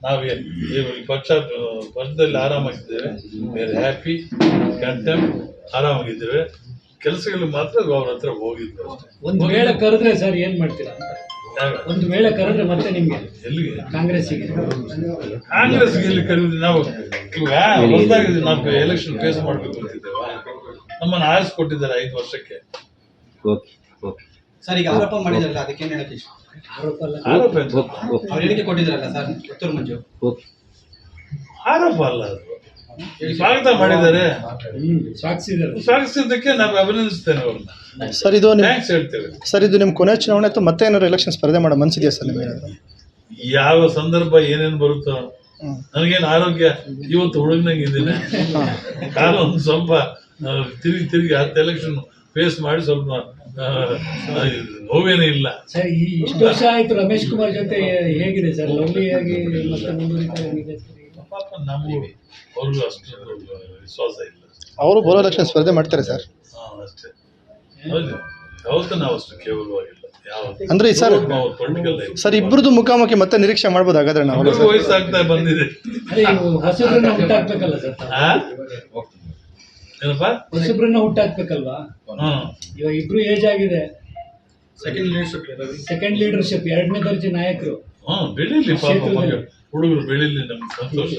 ನಾವು ಈ ಪಕ್ಷ ಪಕ್ಷದಲ್ಲಿ ಆರಾಮಾಗಿದ್ದೇವೆ ವೇರ್ ಹ್ಯಾಪಿ ಕಂಟೆಂಟ್ ಆರಾಮಾಗಿದ್ದೇವೆ. ಕೆಲಸಗಳು ಮಾತ್ರ ಅವ್ರ ಹತ್ರ ಹೋಗಿದ್ದು ಒಂದು ವೇಳೆ ಕರೆದ್ರೆ ಸರ್ ಏನು ಮಾಡ್ತೀರಾ ಅಂತ? ಒಂದು ವೇಳೆ ಕರೆದ್ರೆ ಮತ್ತೆ ನಿಮ್ಗೆ? ಎಲ್ಲಿಗೆ? ಕಾಂಗ್ರೆಸ್ಸಿಗೆ. ಕಾಂಗ್ರೆಸ್ ಎಲ್ಲಿ ಕರೆದ್ರೆ ನಾವು ಹೊಸದಾಗಿ ನಾವು ಎಲೆಕ್ಷನ್ ಫೇಸ್ ಮಾಡಬೇಕು ಅಂತಿದ್ದೇವೆ? ನಮ್ಮನ್ನು ಆರಿಸ್ಕೊಟ್ಟಿದ್ದಾರೆ ಐದು ವರ್ಷಕ್ಕೆ. ಓಕೆ ಓಕೆ ಸರ್ ಈಗ ಆರೋಪ ಮಾಡಿದ್ರಲ್ಲ ಅದಕ್ಕೆ ಏನ್ ಹೇಳಕ್ಕೆ ಇಷ್ಟ? ಆರೋಪ ಅಲ್ಲ. ಆರೋಪ ಅವ್ರು ಹೇಳಿಕೆ ಕೊಟ್ಟಿದ್ರಲ್ಲ ಸರ್ ಪುತ್ತೂರು ಮಂಜು. ಓಕೆ ಆರೋಪ ಅಲ್ಲ ಅದು. ಸ್ವಾಗತ ಮಾಡಿದ್ದಾರೆ. ಸ್ವಾಗತಿಸಿದ್ದಕ್ಕೆ ನಾವು ಅಭಿನಂದಿಸ್ತೇನೆ ಅವ್ರನ್ನ. ಸರ್ ಇದು ಥ್ಯಾಂಕ್ಸ್ ಹೇಳ್ತೇವೆ. ಸರ್ ಇದು ನಿಮ್ಮ ಕೊನೆ ಚುನಾವಣೆ ಅಥವಾ ಮತ್ತೆ ಏನಾದ್ರು ಎಲೆಕ್ಷನ್ ಸ್ಪರ್ಧೆ ಮಾಡೋ ಮನಸ್ಸಿದೆಯಾ ಸರ್ ನಿಮಗೆ? ಯಾವ ಸಂದರ್ಭ ಏನೇನ್ ಬರುತ್ತೋ. ನನಗೇನು ಆರೋಗ್ಯ? ಇವತ್ತು ಹುಡುಗನಾಗಿದ್ದೀನಿ ನಾನು ಕಾಲ ಒಂದು ಸ್ವಲ್ಪ ಆ, ತಿರುಗಿ ತಿರುಗಿ ಹತ್ತು ಎಲೆಕ್ಷನ್ ಫೇಸ್ ಮಾಡಿ ಸ್ವಲ್ಪ ನೋವೇನೇ ಇಲ್ಲ. ಸರ್ ಈ ಇಷ್ಟು ವರ್ಷ ಆಯ್ತು ರಮೇಶ್ ಕುಮಾರ್ ಜೊತೆ ಹೇಗಿದೆ ಸರ್? ಮತ್ತೆ ಪಾಪ ನಮಗೂ ಅವ್ರಿಗೂ ಅಷ್ಟು ವಿಶ್ವಾಸ ಇಲ್ಲ. ಅವರು ಬರೋ ಲಕ್ಷ ಸ್ಪರ್ಧೆ ಮಾಡ್ತಾರೆ ಸರ್. ಹಾಂ ಅಷ್ಟೇ. ಹೌದು. ಯಾವತ್ತೂ ನಾವು ಅಷ್ಟು ಕೇವಲವಾಗಿಲ್ಲ. ಯಾವ ಅಂದ್ರೆ ಸರ್- ಪೊಲಿಟಿಕಲ್ ಸರ್ ಇಬ್ಬರದು ಮುಖಾಮುಖಿ ಮತ್ತೆ ನಿರೀಕ್ಷೆ ಮಾಡ್ಬೋದು ಹಾಗಾದ್ರೆ ನಾವು ವಯಸ್ಸಾಗ್ತಾ ಬಂದಿದೆ. ಅದೇ ಇವು ಸರ್? ಏನಪ್ಪ ಹೊಸಬ್ರನ್ನ ಹುಟ್ಟಾಕ್ಬೇಕಲ್ವಾ ಹ್ಮ್ ಇವಾಗ ಇಬ್ರು ಏಜ್ ಆಗಿದೆ. ಸೆಕೆಂಡ್ ಲೀಡರ್ಶಿಪ್ ಸೆಕೆಂಡ್ ಲೀಡರ್ಶಿಪ್ ಎರಡನೇ ದರ್ಜೆ ನಾಯಕರು. ಹಾ ಬೆಳಿಲಿ ಪಾಪ ಕ್ಷೇತ್ರದಲ್ಲಿ. ಮಗ ಹುಡುಗರು ಬೆಳಿಲಿ ನಮ್ಗೆ ಸಂತೋಷ.